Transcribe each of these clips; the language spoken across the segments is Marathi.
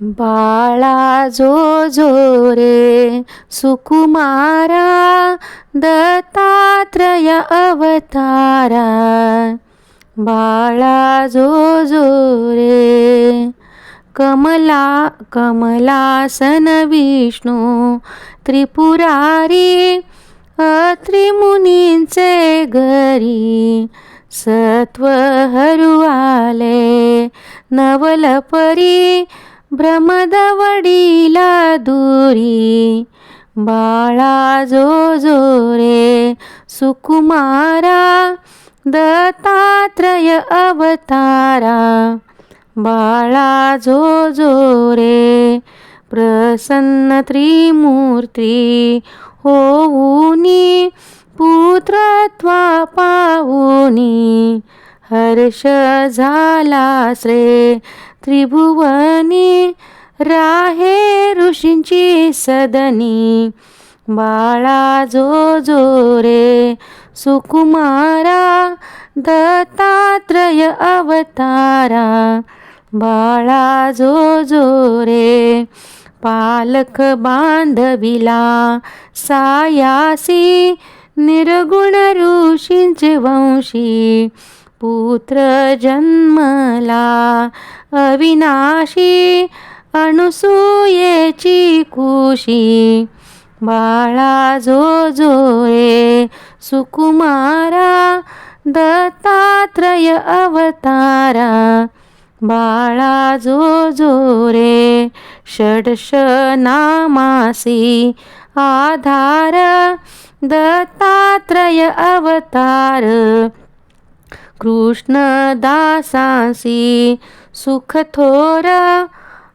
बाळा जो जो रे सुकुमारा दत्तात्रय अवतारा. बाळा जो जो रे कमला कमलासन विष्णू त्रिपुरारी अत्रिमुनींचे घरी सत्व हरुआले नवलपरी भ्रमदवडीला दूरी बाळा जो जो रे सुकुमारा दत्तात्रय अवतारा बाळा जो जो रे प्रसन्न त्रिमूर्ती होऊनी पुत्रत्वा पाहुनी हर्ष झाला श्रे त्रिभुवनी राहे ऋषींची सदनी. बाळा जो जो रे. सुकुमारा दत्तात्रय अवतारा. बाळा जो जो रे. पालक बांधविला सायासी निर्गुण ऋषींचे वंशी. पुत्र जन्मला अविनाशी अणुसूयेची कुशी बाळा जो जो रे सुकुमारा दत्तात्रय अवतारा. बाळा जो जो रे षडश नामासी आधार दत्तात्रय अवतार. कृष्णदासासी सुख थोर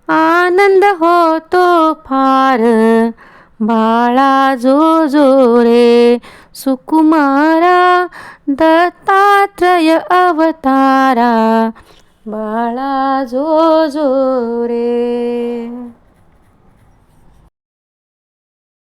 आनंद होतो फार. बाळा जो जो रे सुकुमारा दत्तात्रय अवतारा. बाळा जो जो रे